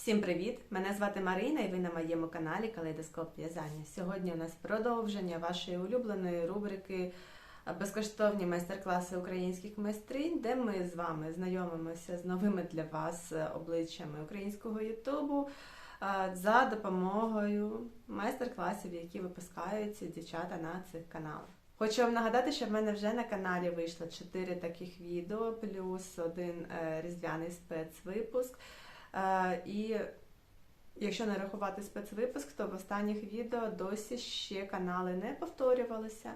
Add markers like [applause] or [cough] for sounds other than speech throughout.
Всім привіт! Мене звати Марина і ви на моєму каналі Калейдоскоп В'язання. Сьогодні у нас продовження вашої улюбленої рубрики Безкоштовні майстер-класи українських майстринь, де ми з вами знайомимося з новими для вас обличчями українського Ютубу за допомогою майстер-класів, які випускаються дівчата на цих каналах. Хочу вам нагадати, що в мене вже на каналі вийшло 4 таких відео, плюс один е, різдвяний спецвипуск. Е, І якщо не рахувати спецвипуск, то в останніх відео досі ще канали не повторювалися.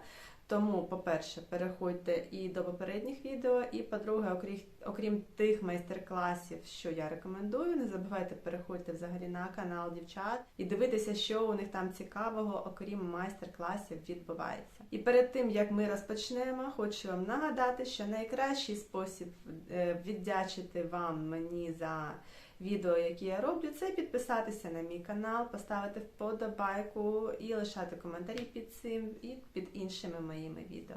Тому, по-перше, переходьте і до попередніх відео, і по-друге, окрім, окрім тих майстер-класів, що я рекомендую, не забувайте переходьте взагалі на канал дівчат і дивитися, що у них там цікавого, окрім майстер-класів, відбувається. І перед тим як ми розпочнемо, хочу вам нагадати, що найкращий спосіб е, віддячити вам мені за відео, які я роблю, це підписатися на мій канал, поставити вподобайку і лишати коментарі під цим і під іншими моїми відео.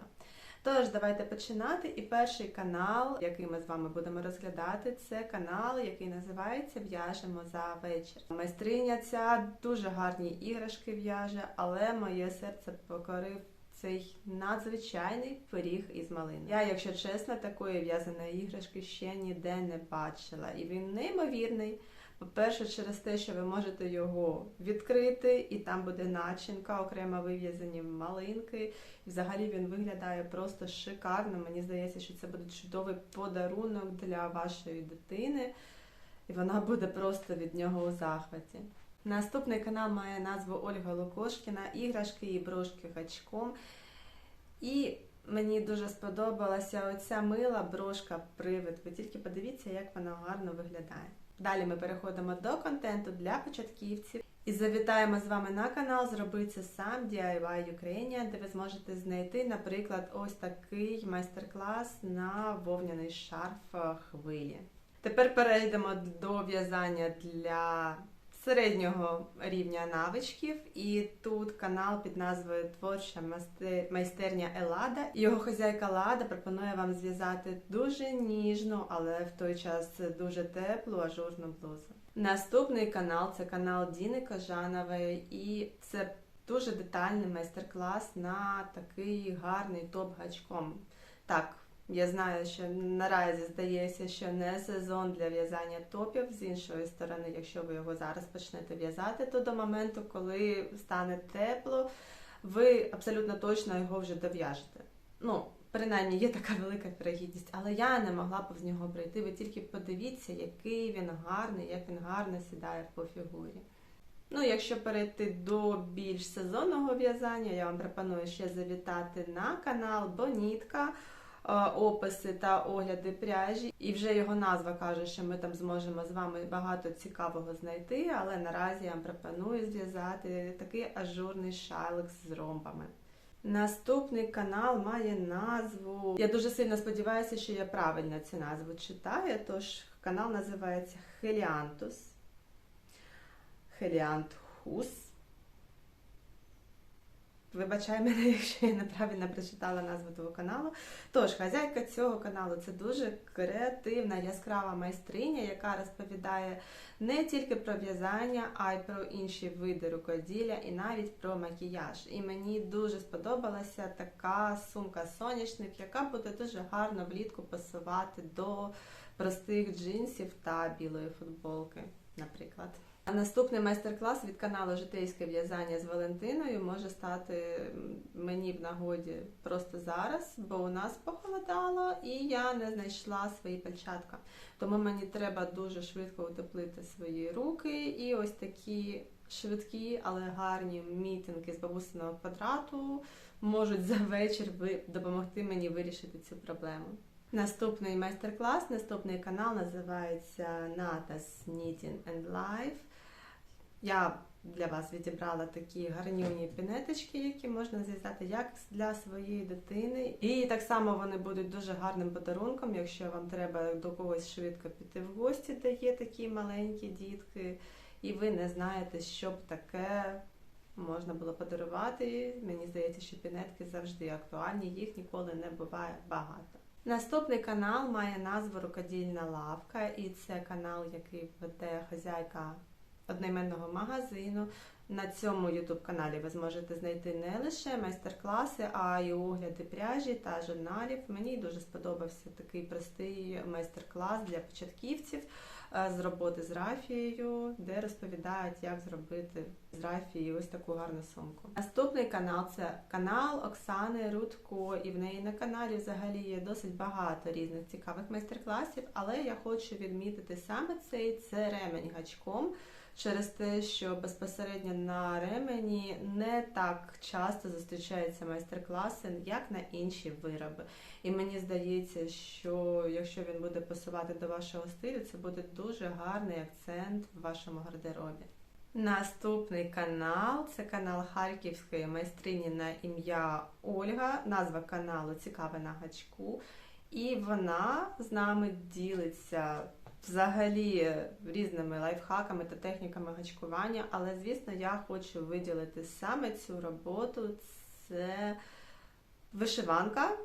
Тож, давайте починати. І перший канал, який ми з вами будемо розглядати, це канал, який називається В'яжемо за вечір. Майстриня ця дуже гарні іграшки в'яже, але моє серце покорив цей надзвичайний пиріг із малини. Я, якщо чесно, такої в'язаної іграшки ще ніде не бачила. І він неймовірний. По-перше, через те, що ви можете його відкрити, і там буде начинка, окремо вив'язані малинки. І взагалі він виглядає просто шикарно. Мені здається, що це буде чудовий подарунок для вашої дитини, і вона буде просто від нього у захваті. Наступний канал має назву Ольга Лукошкіна, іграшки і брошки гачком. І мені дуже сподобалася оця мила брошка привид. Ви тільки подивіться, як вона гарно виглядає. Далі ми переходимо до контенту для початківців. І завітаємо з вами на канал Зроби це сам DIY Ukrainian, де ви зможете знайти, наприклад, ось такий майстер-клас на вовняний шарф хвилі. Тепер перейдемо до в'язання для середнього рівня навичків, і тут канал під назвою Творча майстерня Елада. Його хазяйка Лада пропонує вам зв'язати дуже ніжну, але в той час дуже теплу ажурну блузу. Наступний канал це канал Діни Кожанової, і це дуже детальний майстер-клас на такий гарний топ гачком. Так, я знаю, що наразі здається, що не сезон для в'язання топів. З іншої сторони, якщо ви його зараз почнете в'язати, то до моменту, коли стане тепло, ви абсолютно точно його вже дов'яжете. Ну, принаймні, є така велика вірогідність, але я не могла повз нього пройти. Ви тільки подивіться, який він гарний, як він гарно сідає по фігурі. Ну, якщо перейти до більш сезонного в'язання, я вам пропоную ще завітати на канал Бонітка описи та огляди пряжі, і вже його назва каже, що ми там зможемо з вами багато цікавого знайти, але наразі я вам пропоную зв'язати такий ажурний шайлик з ромбами. Наступний канал має назву. Я дуже сильно сподіваюся, що я правильно цю назву читаю, тож канал називається Хеліантус. Хеліантхус. Вибачай мене, [laughs] якщо я неправильно прочитала назву того каналу. Тож, хазяйка цього каналу це дуже креативна, яскрава майстриня, яка розповідає не тільки про в'язання, а й про інші види рукоділля і навіть про макіяж. І мені дуже сподобалася така сумка-соняшник, яка буде дуже гарно влітку пасувати до простих джинсів та білої футболки, наприклад. А наступний майстер-клас від каналу Житейське в'язання з Валентиною може стати мені в нагоді просто зараз, бо у нас похолодало і я не знайшла свої пальчатка. Тому мені треба дуже швидко утеплити свої руки і ось такі швидкі, але гарні мітинги з бабусиного квадрату можуть за вечір допомогти мені вирішити цю проблему. Наступний майстер-клас, наступний канал називається Natas Knitting and Life. Я для вас відібрала такі гарнюні пінеточки, які можна зв'язати як для своєї дитини. І так само вони будуть дуже гарним подарунком, якщо вам треба до когось швидко піти в гості, де є такі маленькі дітки, і ви не знаєте, що б таке можна було подарувати. Мені здається, що пінетки завжди актуальні, їх ніколи не буває багато. Наступний канал має назву Рукодільна лавка, і це канал, який веде хазяйка одноіменного магазину. На цьому youtube каналі ви зможете знайти не лише майстер-класи, а й огляди пряжі та журналів. Мені дуже сподобався такий простий майстер-клас для початківців е, з роботи з рафією, де розповідають, як зробити з рафії ось таку гарну сумку. Наступний канал це канал Оксани Рудко, і в неї на каналі взагалі є досить багато різних цікавих майстер-класів, але я хочу відмітити саме цей це ремень гачком через те, що безпосередньо на ремені не так часто зустрічаються майстер-класи, як на інші вироби. І мені здається, що якщо він буде пасувати до вашого стилю, це буде дуже гарний акцент в вашому гардеробі. Наступний канал це канал Харківської майстрині на ім'я Ольга. Назва каналу Цікаве на гачку. І вона з нами ділиться взагалі різними лайфхаками та техніками гачкування, але, звісно, я хочу виділити саме цю роботу. Це вишиванка.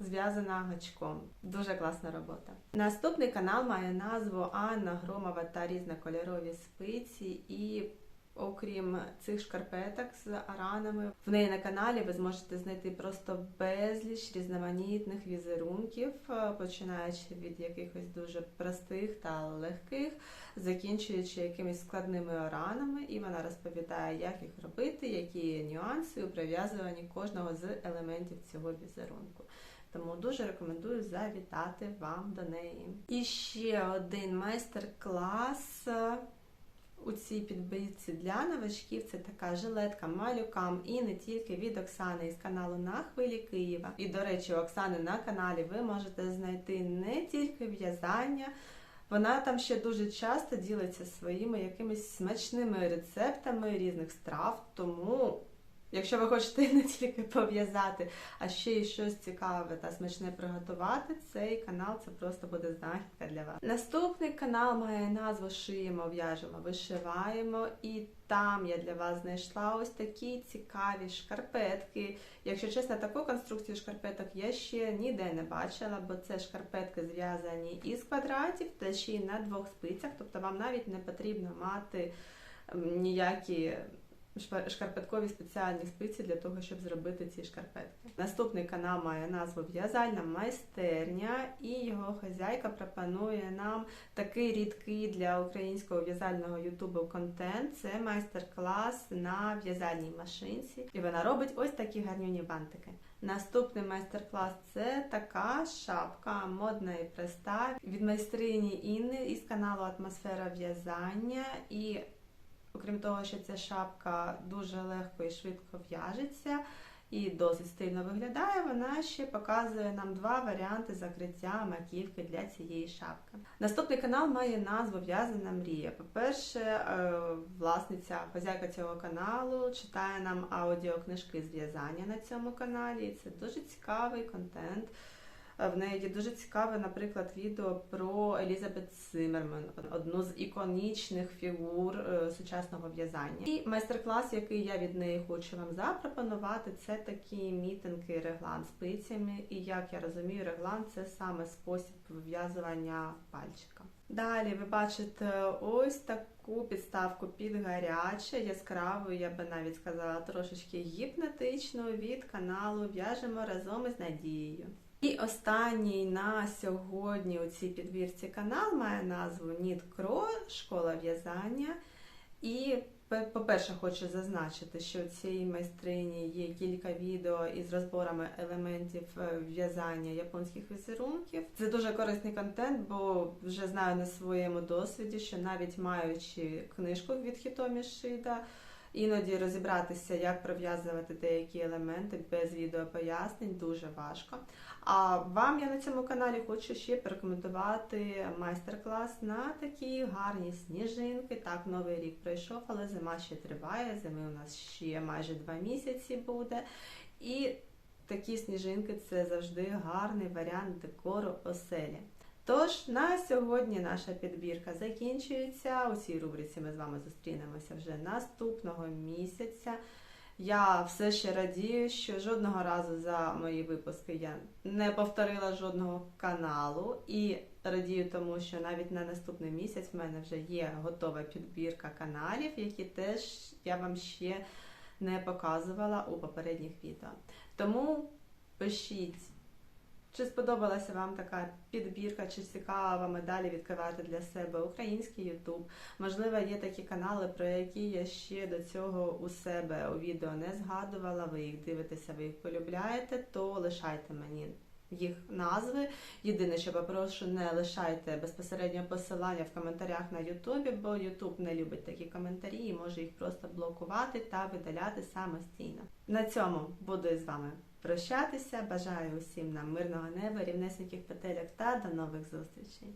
Зв'язана гачком. Дуже класна робота. Наступний канал має назву Анна Громова та різнокольорові спиці. І окрім цих шкарпеток з аранами, в неї на каналі ви зможете знайти просто безліч різноманітних візерунків, е, починаючи від якихось дуже простих та легких, закінчуючи якимись складними аранами, і вона розповідає, як їх робити, які нюанси у прив'язуванні кожного з елементів цього візерунку. Тому дуже рекомендую завітати вам до неї. І ще один майстер-клас цій підбитці для новачків. Це така жилетка малюкам і не тільки від Оксани із каналу на хвилі Києва. І, до речі, у Оксани на каналі ви можете знайти не тільки в'язання. Вона там ще дуже часто ділиться своїми якимись смачними рецептами різних страв, тому Якщо ви хочете не тільки пов'язати, а ще й щось цікаве та смачне приготувати, цей канал це просто буде знахідка для вас. Наступний канал має назву Шиємо, в'яжемо, вишиваємо, і там я для вас знайшла ось такі цікаві шкарпетки. Якщо чесно, таку конструкцію шкарпеток я ще ніде не бачила, бо це шкарпетки зв'язані із квадратів та ще й на двох спицях, тобто вам навіть не потрібно мати ніякі шкарпеткові спеціальні спиці для того, щоб зробити ці шкарпетки. Наступний канал має назву В'язальна майстерня, і його хазяйка пропонує нам такий рідкий для українського в'язального ютубу контент. Це майстер-клас на в'язальній машинці. І вона робить ось такі гарнюні бантики. Наступний майстер-клас це така шапка модна і проста від майстрині Інни із каналу Атмосфера в'язання. І Окрім того, що ця шапка дуже легко і швидко в'яжеться і досить стильно виглядає, вона ще показує нам два варіанти закриття маківки для цієї шапки. Наступний канал має назву В'язана мрія. По-перше, е, власниця хозяйка цього каналу читає нам аудіокнижки з в'язання на цьому каналі. Це дуже цікавий контент. В неї є дуже цікаве, наприклад, відео про Елізабет Симерман, одну з іконічних фігур е, сучасного в'язання. І майстер-клас, який я від неї хочу вам запропонувати, це такі мітинги реглан спицями. І як я розумію, реглан це саме спосіб вив'язування пальчика. Далі ви бачите ось таку підставку під гаряче, яскраву, я би навіть сказала, трошечки гіпнотичну від каналу В'яжемо разом із Надією. І останній на сьогодні у цій підбірці канал має назву Crow, школа в'язання. І, по-перше, хочу зазначити, що у цій майстрині є кілька відео із розборами елементів е, в'язання японських візерунків. Це дуже корисний контент, бо вже знаю на своєму досвіді, що навіть маючи книжку від Хітомі Шида, Іноді розібратися, як пров'язувати деякі елементи без відеопояснень дуже важко. А вам я на цьому каналі хочу ще порекомендувати майстер-клас на такі гарні сніжинки. Так, новий рік пройшов, але зима ще триває. Зими у нас ще майже два місяці буде. І такі сніжинки це завжди гарний варіант декору оселі. Тож, на сьогодні наша підбірка закінчується. У цій рубриці ми з вами зустрінемося вже наступного місяця. Я все ще радію, що жодного разу за мої випуски я не повторила жодного каналу і радію тому, що навіть на наступний місяць в мене вже є готова підбірка каналів, які теж я вам ще не показувала у попередніх відео. Тому пишіть. Чи сподобалася вам така підбірка, чи цікаво вам далі відкривати для себе український Ютуб? Можливо, є такі канали, про які я ще до цього у себе у відео не згадувала. Ви їх дивитеся, ви їх полюбляєте, то лишайте мені їх назви. Єдине, що попрошу, не лишайте безпосередньо посилання в коментарях на Ютубі, бо Ютуб не любить такі коментарі і може їх просто блокувати та видаляти самостійно. На цьому буду з вами прощатися. Бажаю усім нам мирного неба, рівнесеньких петельок та до нових зустрічей.